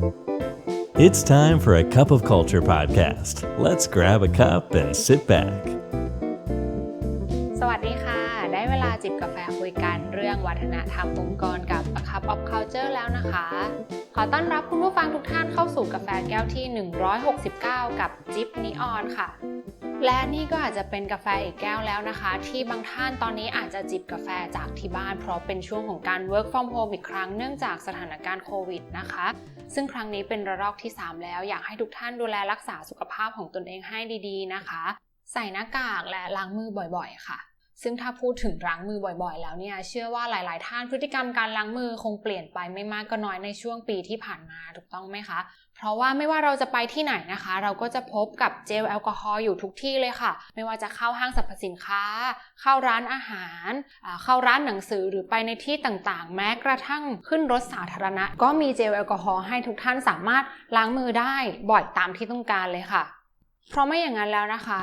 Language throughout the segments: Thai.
It's time for a cup of culture podcast. Let's grab a cup and sit back. สวัสดีค่ะ ได้เวลาจิบกาแฟคุยกันเรื่องวัฒนธรรมองค์กรกับ A Cup of Culture แล้วนะคะ ขอต้อนรับคุณผู้ฟังทุกท่านเข้าสู่กาแฟแก้วที่ 169 กับจิบนิออนค่ะ และนี่ก็อาจจะเป็นกาแฟอีกแก้วแล้วนะคะ ที่บางท่านตอนนี้อาจจะจิบกาแฟจากที่บ้าน เพราะเป็นช่วงของการ work from home อีกครั้งเนื่องจากสถานการณ์โควิดนะคะ ซึ่งครั้งนี้เป็นระลอกที่ 3 แล้วอยากให้ทุกท่านดูแลรักษาสุขภาพของตนเองให้ดีๆนะคะ ใส่หน้ากากและล้างมือบ่อยๆ ค่ะซึ่งถ้าพูดถึงล้างมือบ่อยๆ แล้วเนี่ย เชื่อว่าหลาย ๆ ท่านพฤติกรรมการล้างมือคงเปลี่ยนไปไม่มากก็น้อยในช่วงปีที่ผ่านมาถูกต้องไหมคะ เพราะว่าไม่ว่าเราจะไปที่ไหนนะคะ เราก็จะพบกับเจลแอลกอฮอล์อยู่ทุกที่เลยค่ะ ไม่ว่าจะเข้าห้างสรรพสินค้า เข้าร้านอาหาร เข้าร้านหนังสือหรือไปในที่ต่างๆ แม้กระทั่งขึ้นรถสาธารณะ ก็มีเจลแอลกอฮอล์ให้ทุกท่านสามารถล้างมือได้บ่อยตามที่ต้องการเลยค่ะ เพราะไม่อย่างนั้นแล้วนะคะ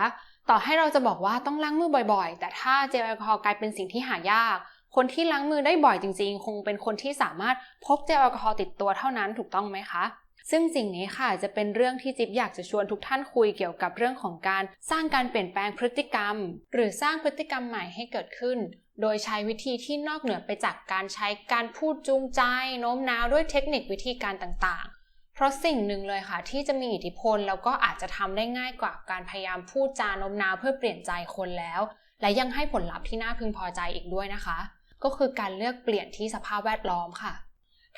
ต่อให้เราจะบอกว่าต้องล้างมือบ่อยๆ แต่ถ้าเจลแอลกอฮอล์กลายเป็นสิ่งที่หายากคนที่ล้างมือได้บ่อยจริงๆ คงเป็นคนที่สามารถพกเจลแอลกอฮอล์ติดตัวเท่านั้นถูกต้องไหมคะ ซึ่งสิ่งนี้ค่ะจะเป็นเรื่องที่จิ๊บอยากจะชวนทุกท่านคุยเกี่ยวกับเรื่องของการสร้างการเปลี่ยนแปลงพฤติกรรม หรือสร้างพฤติกรรมใหม่ให้เกิดขึ้น โดยใช้วิธีที่นอกเหนือไปจากการใช้การพูดจูงใจโน้มน้าวด้วยเทคนิควิธีการต่างๆ เพราะสิ่งหนึ่งเลยค่ะที่จะมีอิทธิพลแล้วก็อาจจะทำได้ง่ายกว่าการพยายามพูดจาโน้มน้าวเพื่อเปลี่ยนใจคนแล้ว และยังให้ผลลัพธ์ที่น่าพึงพอใจอีกด้วยนะคะ ก็คือการเลือกเปลี่ยนที่สภาพแวดล้อมค่ะ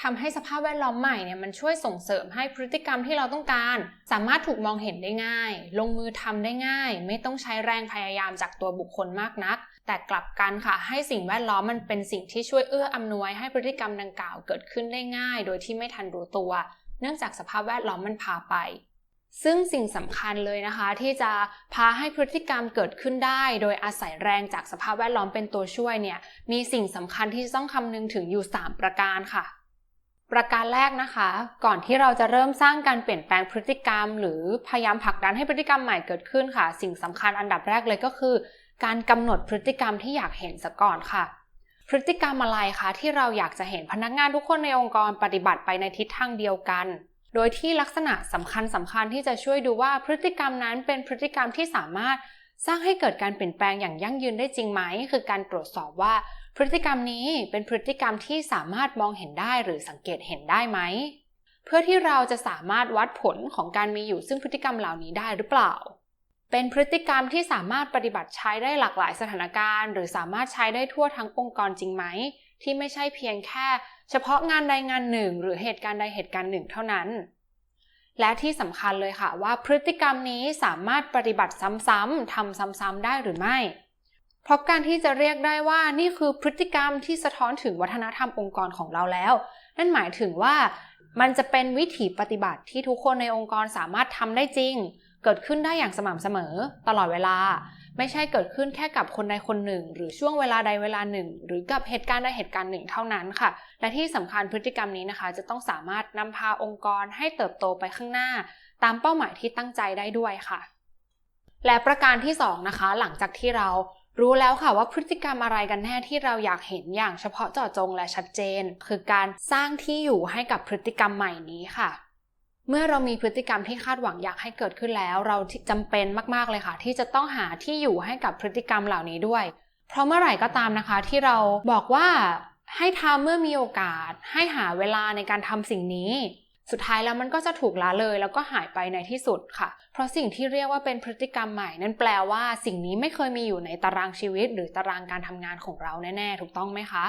ทำให้สภาพแวดล้อมใหม่เนี่ยมันช่วยส่งเสริมให้พฤติกรรมที่เราต้องการ สามารถถูกมองเห็นได้ง่าย ลงมือทำได้ง่าย ไม่ต้องใช้แรงพยายามจากตัวบุคคลมากนัก แต่กลับกันค่ะ ให้สิ่งแวดล้อมมันเป็นสิ่งที่ช่วยเอื้ออำนวยให้พฤติกรรมดังกล่าวเกิดขึ้นได้ง่าย โดยที่ไม่ทันรู้ตัว เนื่องจากสภาพแวดล้อมมันพาไปซึ่งสิ่งสำคัญเลยนะคะ ที่จะพาให้พฤติกรรมเกิดขึ้นได้ โดยอาศัยแรงจากสภาพแวดล้อมเป็นตัวช่วยเนี่ยมีสิ่งสำคัญที่ต้องคำนึงถึงอยู่ 3 ประการค่ะ ประการแรกนะคะ ก่อนที่เราจะเริ่มสร้างการเปลี่ยนแปลงพฤติกรรม หรือพยายามผลักดันให้พฤติกรรมใหม่เกิดขึ้นค่ะ สิ่งสำคัญอันดับแรกเลยก็คือ การกำหนดพฤติกรรมที่อยากเห็นซะก่อนค่ะ พฤติกรรมอะไรคะที่เราอยากจะเห็นพนักงานทุกคนในองค์กรปฏิบัติไปในทิศทางเดียวกัน โดยที่ลักษณะสำคัญสำคัญที่จะช่วยดูว่าพฤติกรรมนั้นเป็นพฤติกรรมที่สามารถ สร้างให้เกิดการเปลี่ยนแปลงอย่างยั่งยืนได้จริงไหม คือการตรวจสอบว่า พฤติกรรมนี้เป็นพฤติกรรมที่สามารถมองเห็นได้หรือสังเกตเห็นได้ไหม เพื่อที่เราจะสามารถวัดผลของการมีอยู่ซึ่งพฤติกรรมเหล่านี้ได้หรือเปล่า เป็นพฤติกรรมที่สามารถปฏิบัติใช้ได้หลากหลายสถานการณ์ หรือสามารถใช้ได้ทั่วทั้งองค์กรจริงไหม ที่ไม่ใช่เพียงแค่ เฉพาะงานใดงานหนึ่ง หรือเหตุการณ์ใดเหตุการณ์หนึ่งเท่านั้น และที่สำคัญเลยค่ะว่าพฤติกรรมนี้สามารถปฏิบัติซ้ำๆทำซ้ำๆได้หรือไม่ เพราะการที่จะเรียกได้ว่านี่คือพฤติกรรมที่สะท้อนถึงวัฒนธรรมองค์กรของเราแล้ว นั่นหมายถึงว่ามันจะเป็นวิถีปฏิบัติที่ทุกคนในองค์กรสามารถทำได้จริง เกิดขึ้นได้อย่างสม่ำเสมอ ตลอดเวลา ไม่ใช่เกิดขึ้นแค่กับคนใดคนหนึ่ง หรือช่วงเวลาใดเวลาหนึ่ง หรือกับเหตุการณ์ใดเหตุการณ์หนึ่งเท่านั้นค่ะ และที่สำคัญพฤติกรรมนี้นะคะ จะต้องสามารถนำพาองค์กรให้เติบโตไปข้างหน้า ตามเป้าหมายที่ตั้งใจได้ด้วยค่ะ และประการที่สองนะคะหลังจากที่เรารู้แล้วค่ะว่าพฤติกรรมอะไรกันแน่ที่เราอยากเห็นอย่างเฉพาะเจาะจงและชัดเจน คือการสร้างที่อยู่ให้กับพฤติกรรมใหม่นี้ค่ะ เมื่อเรามีพฤติกรรมที่คาดหวังอยากให้เกิดขึ้นแล้ว เราจำเป็นมากๆเลยค่ะ ที่จะต้องหาที่อยู่ให้กับพฤติกรรมเหล่านี้ด้วย เพราะเมื่อไหร่ก็ตามนะคะ ที่เราบอกว่าให้ทำเมื่อมีโอกาส ให้หาเวลาในการทำสิ่งนี้ สุดท้ายแล้วมันก็จะถูกละเลย แล้วก็หายไปในที่สุดค่ะ เพราะสิ่งที่เรียกว่าเป็นพฤติกรรมใหม่ นั่นแปลว่าสิ่งนี้ไม่เคยมีอยู่ในตารางชีวิต หรือตารางการทำงานของเราแน่ๆ ถูกต้องไหมคะ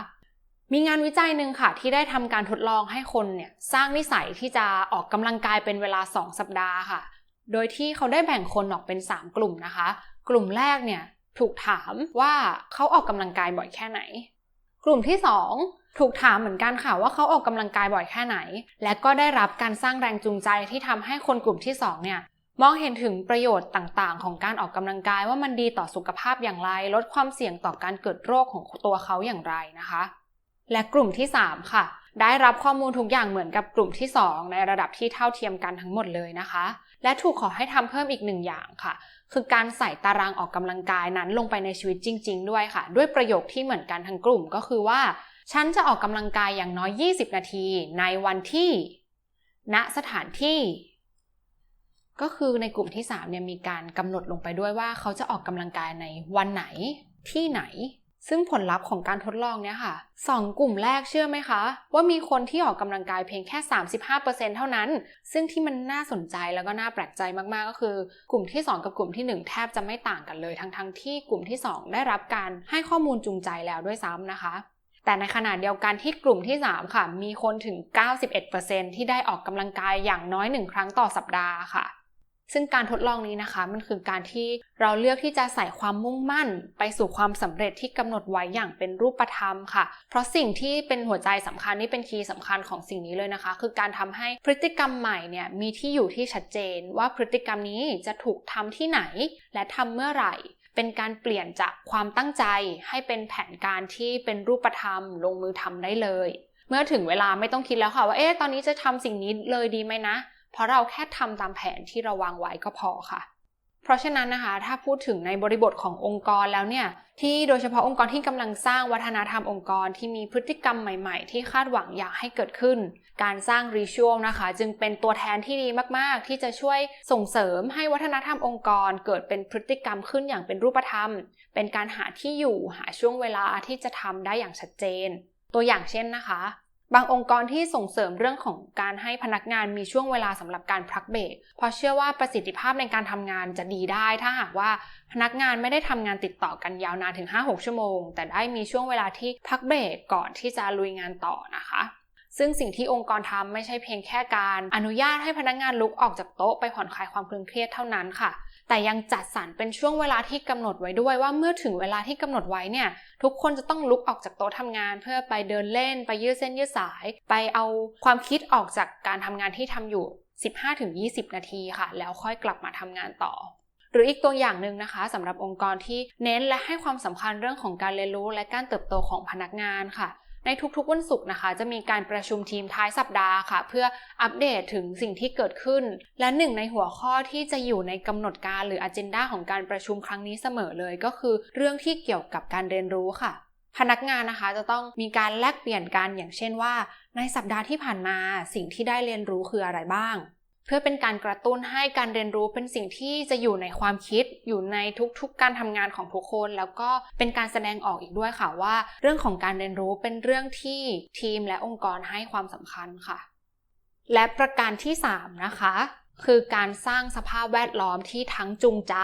มีงานวิจัยหนึ่งค่ะ ที่ได้ทำการทดลองให้คนเนี่ยสร้างนิสัยที่จะออกกำลังกายเป็นเวลา 2 สัปดาห์ค่ะ โดยที่เขาได้แบ่งคนออกเป็น 3 กลุ่มนะคะ กลุ่มแรกเนี่ยถูกถามว่าเขาออกกำลังกายบ่อยแค่ไหน กลุ่มที่ 2 ถูกถามเหมือนกันค่ะว่าเขาออกกำลังกายบ่อยแค่ไหน และก็ได้รับการสร้างแรงจูงใจที่ทำให้คนกลุ่มที่2เนี่ยมองเห็นถึงประโยชน์ต่างๆ ของการออกกำลังกายว่ามันดีต่อสุขภาพอย่างไร ลดความเสี่ยงต่อการเกิดโรคของตัวเขาอย่างไรนะคะ และกลุ่มที่ 3 ค่ะ ได้รับข้อมูลทุกอย่างเหมือนกับกลุ่มที่ 2 ในระดับที่เท่าเทียมกันทั้งหมดเลยนะคะ และถูกขอให้ทำเพิ่มอีกหนึ่งอย่างค่ะ คือการใส่ตารางออกกำลังกายนั้นลงไปในชีวิตจริง ๆ ด้วยค่ะ ด้วยประโยคที่เหมือนกันทั้งกลุ่มก็คือว่า ฉันจะออกกำลังกายอย่างน้อย 20 นาทีในวันที่ ณสถานที่ก็คือในกลุ่มที่3เนี่ยมีการกำหนดลงไปด้วยว่าเขาจะออกกำลังกายในวันไหนที่ไหน ซึ่งผลลัพธ์ของการทดลองเนี่ยค่ะสองกลุ่มแรกเชื่อไหมคะ ว่ามีคนที่ออกกำลังกายเพียงแค่ 35%เท่านั้น ซึ่งที่มันน่าสนใจแล้วก็น่าแปลกใจมากๆก็คือ กลุ่มที่ 2 กับกลุ่มที่ 1 แทบจะไม่ต่างกันเลย ทั้งๆทที่กลุ่มที่ 2 ได้รับการให้ข้อมูลจูงใจแล้วด้วยซ้ำนะคะ แต่ในขณะเดียวกันที่กลุ่มที่ 3 ค่ะ มีคนถึง 91%ที่ได้ออกกำลังกายอย่างน้อย 1 ครั้งต่อสัปดาห์ค่ะ ซึ่งการทดลองนี้นะคะ มันคือการที่เราเลือกที่จะใส่ความมุ่งมั่น ไปสู่ความสำเร็จที่กำหนดไว้อย่างเป็นรูปธรรมค่ะ เพราะสิ่งที่เป็นหัวใจสำคัญนี่เป็นคีย์สำคัญของสิ่งนี้เลยนะคะ คือการทำให้พฤติกรรมใหม่เนี่ยมีที่อยู่ที่ชัดเจน ว่าพฤติกรรมนี้จะถูกทำที่ไหน และทำเมื่อไหร่เป็นการเปลี่ยนจากความตั้งใจให้เป็นแผนการที่เป็นรูปธรรม ลงมือทำได้เลย เมื่อถึงเวลาไม่ต้องคิดแล้วค่ะว่าเอ๊ะตอนนี้จะทำสิ่งนี้เลยดีไหมนะ เพราะเราแค่ทำตามแผนที่เราวางไว้ก็พอค่ะ เพราะฉะนั้นนะคะถ้าพูดถึงในบริบทขององค์กรแล้วเนี่ยที่โดยเฉพาะองค์กรที่กำลังสร้างวัฒนธรรมองค์กรที่มีพฤติกรรมใหม่ๆ ที่คาดหวังอยากให้เกิดขึ้น การสร้างรีชวลนะคะ จึงเป็นตัวแทนที่ดีมากๆ ที่จะช่วยส่งเสริมให้วัฒนธรรมองค์กร เกิดเป็นพฤติกรรมขึ้นอย่างเป็นรูปธรรม เป็นการหาที่อยู่หาช่วงเวลาที่จะทำได้อย่างชัดเจน ตัวอย่างเช่นนะคะ บางองค์กรที่ส่งเสริมเรื่องของการให้พนักงานมีช่วงเวลาสำหรับการพักเบรกเพราะเชื่อว่าประสิทธิภาพในการทำงานจะดีได้ ถ้าหากว่าพนักงานไม่ได้ทำงานติดต่อกันยาวนานถึง 5-6 ชั่วโมง แต่ได้มีช่วงเวลาที่พักเบรกก่อนที่จะลุยงานต่อนะคะ ซึ่งสิ่งที่องค์กรทำไม่ใช่เพียงแค่การ อนุญาตให้พนักงานลุกออกจากโต๊ะไปผ่อนคลายความเคร่งเครียดเท่านั้นค่ะ แต่ยังจัดสรรเป็นช่วงเวลาที่กำหนดไว้ด้วยว่าเมื่อถึงเวลาที่กำหนดไว้เนี่ย ทุกคนจะต้องลุกออกจากโต๊ะทำงาน เพื่อไปเดินเล่นไปยืดเส้นยืดสาย ไปเอาความคิดออกจากการทำงานที่ทำอยู่ 15-20 นาทีค่ะ แล้วค่อยกลับมาทำงานต่อหรืออีกตัวอย่างหนึ่งนะคะสำหรับองค์กรที่เน้นและให้ความสำคัญเรื่องของการเรียนรู้และการเติบโตของพนักงานค่ะ ในทุกๆวันศุกร์นะคะ จะมีการประชุมทีมท้ายสัปดาห์ค่ะ เพื่ออัปเดตถึงสิ่งที่เกิดขึ้น และหนึ่งในหัวข้อที่จะอยู่ในกำหนดการหรือ a เจนดาของการประชุมครั้งนี้เสมอเลยก็คือ เรื่องที่เกี่ยวกับการเรียนรู้ค่ะ พนักงานนะคะจะต้องมีการแลกเปลี่ยนกันอย่างเช่นว่า ในสัปดาห์ที่ผ่านมาสิ่งที่ได้เรียนรู้คืออะไรบ้าง พื่อเป็นการกระตุ้นให้การเรียนรู้เป็นสิ่งที่จะอยู่ในความคิดอยู่ในทุกๆ การทำงานของทุกคน แล้วก็เป็นการแสดงออกอีกด้วยค่ะว่า เรื่องของการเรียนรู้เป็นเรื่องที่ทีมและองค์กรให้ความสำคัญค่ะ และประการที่ 3 นะคะ คือการสร้างสภาพแวดล้อมที่ทั้งจูงใจ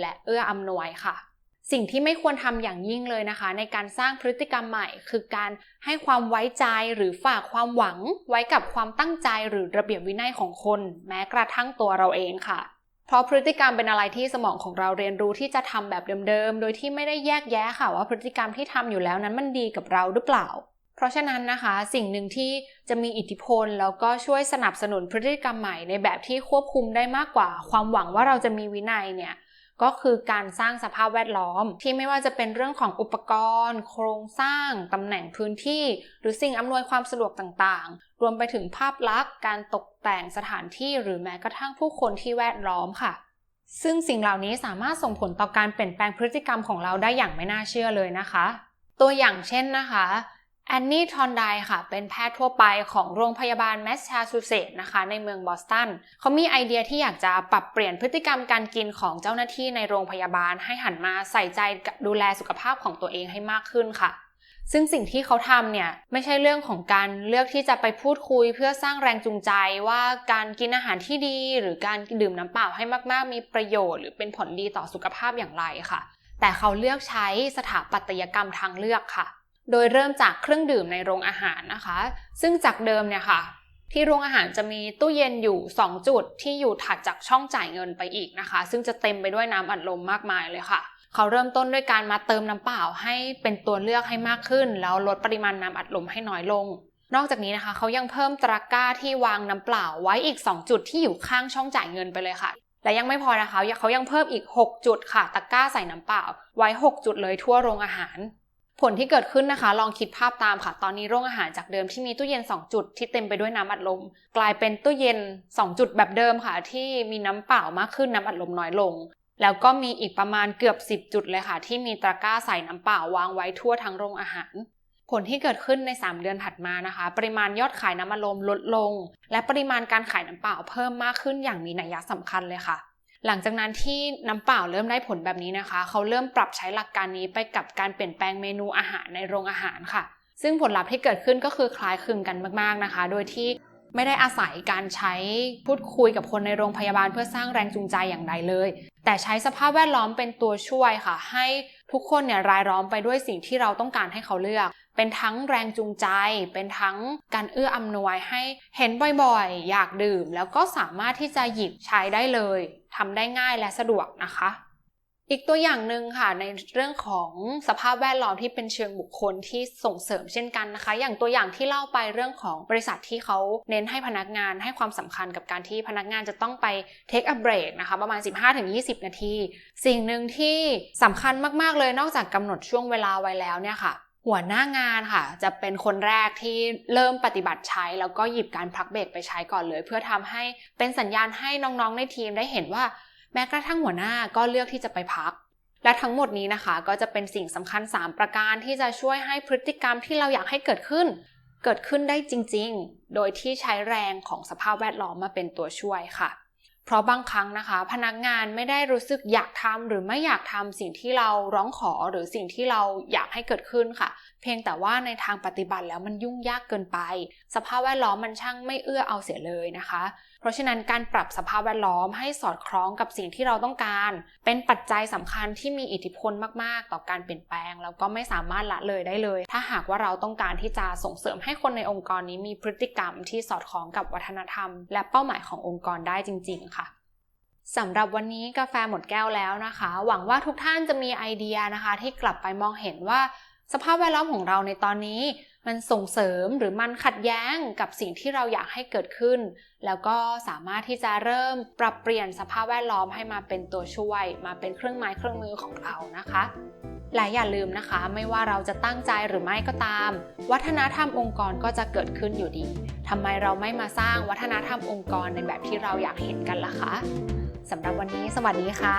และเอื้ออำนวยค่ะ สิ่งที่ไม่ควรทำอย่างยิ่งเลยนะคะ ในการสร้างพฤติกรรมใหม่ คือการให้ความไว้ใจหรือฝากความหวัง ไว้กับความตั้งใจหรือระเบียบวินัยของคน แม้กระทั่งตัวเราเองค่ะ เพราะพฤติกรรมเป็นอะไรที่สมองของเราเรียนรู้ที่จะทำแบบเดิมๆ โดยที่ไม่ได้แยกแยะค่ะว่าพฤติกรรมที่ทำอยู่แล้วนั้นมันดีกับเราหรือเปล่า เพราะฉะนั้นนะคะสิ่งหนึ่งที่จะมีอิทธิพล แล้วก็ช่วยสนับสนุนพฤติกรรมใหม่ในแบบที่ควบคุมได้มากกว่า ความหวังว่าเราจะมีวินัยเนี่ย ก็คือการสร้างสภาพแวดล้อม ที่ไม่ว่าจะเป็นเรื่องของอุปกรณ์ โครงสร้าง ตำแหน่งพื้นที่ หรือสิ่งอำนวยความสะดวกต่างๆ รวมไปถึงภาพลักษณ์ การตกแต่งสถานที่หรือแม้กระทั่งผู้คนที่แวดล้อมค่ะ ซึ่งสิ่งเหล่านี้สามารถส่งผลต่อการเปลี่ยนแปลงพฤติกรรมของเราได้อย่างไม่น่าเชื่อเลยนะคะ ตัวอย่างเช่นนะคะ แอนนี่ทอนไดค่ะเป็นแพทย์ทั่วไปของโรงพยาบาลแมสซาชูเซตส์นะคะในเมืองบอสตันเขามีไอเดียที่อยากจะปรับเปลี่ยนพฤติกรรมการกินของเจ้าหน้าที่ในโรงพยาบาลให้หันมาใส่ใจดูแลสุขภาพของตัวเองให้มากขึ้นค่ะ ซึ่งสิ่งที่เขาทำเนี่ยไม่ใช่เรื่องของการเลือกที่จะไปพูดคุย เพื่อสร้างแรงจูงใจว่าการกินอาหารที่ดี หรือการดื่มน้ำเปล่าให้มาก ๆ มีประโยชน์หรือเป็นผลดีต่อสุขภาพอย่างไรค่ะ แต่เขาเลือกใช้สถาปัตยกรรมทางเลือกค่ะ โดยเริ่มจากเครื่องดื่มในโรงอาหารนะคะ ซึ่งจากเดิมเนี่ยค่ะ ที่โรงอาหารจะมีตู้เย็นอยู่ 2 จุดที่อยู่ถัดจากช่องจ่ายเงินไปอีกนะคะ ซึ่งจะเต็มไปด้วยน้ำอัดลมมากมายเลยค่ะ เขาเริ่มต้นด้วยการมาเติมน้ำเปล่าให้เป็นตัวเลือกให้มากขึ้น แล้วลดปริมาณน้ำอัดลมให้น้อยลง นอกจากนี้นะคะ เขายังเพิ่มตะกร้าที่วางน้ำเปล่าไว้อีก 2 จุดที่อยู่ข้างช่องจ่ายเงินไปเลยค่ะและยังไม่พอนะคะเขายังเพิ่มอีก 6 จุดค่ะตะกร้าใส่น้ำเปล่า ไว้ 6 จุดเลยทั่วโรงอาหาร ผลที่เกิดขึ้นนะคะ ลองคิดภาพตามค่ะ ตอนนี้โรงอาหารจากเดิมที่มีตู้เย็น 2 จุดที่เต็มไปด้วยน้ำอัดลม กลายเป็นตู้เย็น 2 จุดแบบเดิมค่ะ ที่มีน้ำเปล่ามากขึ้นน้ำอัดลมน้อยลง แล้วก็มีอีกประมาณเกือบ 10 จุดเลยค่ะ ที่มีตะกร้าใส่น้ำเปล่าวางไว้ทั่วทั้งโรงอาหาร ผลที่เกิดขึ้นใน 3 เดือนถัดมานะคะ ปริมาณยอดขายน้ำมันลมลดลง และปริมาณการขายน้ำเปล่าเพิ่มมากขึ้นอย่างมีนัยสำคัญเลยค่ะ หลังจากนั้นที่น้ำเปล่าเริ่มได้ผลแบบนี้นะคะ เขาเริ่มปรับใช้หลักการนี้ไปกับการเปลี่ยนแปลงเมนูอาหารในโรงอาหารค่ะ ซึ่งผลลัพธ์ที่เกิดขึ้นก็คือคล้ายคลึงกันมาก ๆนะคะ โดยที่ไม่ได้อาศัยการใช้พูดคุยกับคนในโรงพยาบาลเพื่อสร้างแรงจูงใจอย่างใดเลย แต่ใช้สภาพแวดล้อมเป็นตัวช่วยค่ะ ให้ทุกคนเนี่ยรายล้อมไปด้วยสิ่งที่เราต้องการให้เขาเลือก เป็นทั้งแรงจูงใจ เป็นทั้งการเอื้ออำนวยให้เห็นบ่อยๆ อยากดื่ม แล้วก็สามารถที่จะหยิบใช้ได้เลย ทำได้ง่ายและสะดวกนะคะ อีกตัวอย่างหนึ่งค่ะในเรื่องของสภาพแวดล้อมที่เป็นเชิงบุคคลที่ส่งเสริมเช่นกันนะคะ อย่างตัวอย่างที่เล่าไปเรื่องของบริษัทที่เขาเน้นให้พนักงานให้ความสำคัญกับการที่พนักงานจะต้องไป take a break นะคะประมาณ 15-20 นาที สิ่งหนึ่งที่สำคัญมากๆเลยนอกจากกำหนดช่วงเวลาไว้แล้วเนี่ยค่ะ หัวหน้างานค่ะ จะเป็นคนแรกที่เริ่มปฏิบัติใช้ แล้วก็หยิบการพักเบรกไปใช้ก่อนเลย เพื่อทำให้เป็นสัญญาณให้น้องๆในทีมได้เห็นว่า แม้กระทั่งหัวหน้าก็เลือกที่จะไปพัก และทั้งหมดนี้นะคะ ก็จะเป็นสิ่งสำคัญ 3 ประการที่จะช่วยให้พฤติกรรมที่เราอยากให้เกิดขึ้น เกิดขึ้นได้จริง ๆ โดยที่ใช้แรงของสภาพแวดล้อมมาเป็นตัวช่วยค่ะ เพราะบางครั้งนะคะ พนักงานไม่ได้รู้สึกอยากทำหรือไม่อยากทำสิ่งที่เราร้องขอหรือสิ่งที่เราอยากให้เกิดขึ้นค่ะเพียงแต่ว่าในทางปฏิบัติแล้วมันยุ่งยากเกินไป สภาพแวดล้อมมันช่างไม่เอื้อเอาเสียเลยนะคะ เพราะฉะนั้นการปรับสภาพแวดล้อมให้สอดคล้องกับสิ่งที่เราต้องการ เป็นปัจจัยสำคัญที่มีอิทธิพลมากๆ ต่อการเปลี่ยนแปลงแล้วก็ไม่สามารถละเลยได้เลย ถ้าหากว่าเราต้องการที่จะส่งเสริมให้คนในองค์กรนี้มีพฤติกรรมที่สอดคล้องกับวัฒนธรรม และเป้าหมายขององค์กรได้จริง ๆ ค่ะสำหรับวันนี้กาแฟหมดแก้วแล้วนะคะ หวังว่าทุกท่านจะมีไอเดียนะคะ ที่กลับไปมองเห็นว่า สภาพแวดล้อมของเราในตอนนี้ มันส่งเสริมหรือมันขัดแย้งกับสิ่งที่เราอยากให้เกิดขึ้น แล้วก็สามารถที่จะเริ่มปรับเปลี่ยนสภาพแวดล้อมให้มาเป็นตัวช่วย มาเป็นเครื่องไม้เครื่องมือของเรานะคะและอย่าลืมนะคะ ไม่ว่าเราจะตั้งใจหรือไม่ก็ตาม วัฒนธรรมองค์กรก็จะเกิดขึ้นอยู่ดีทำไมเราไม่มาสร้างวัฒนธรรมองค์กรในแบบที่เราอยากเห็นกันล่ะคะสำหรับวันนี้สวัสดีค่ะ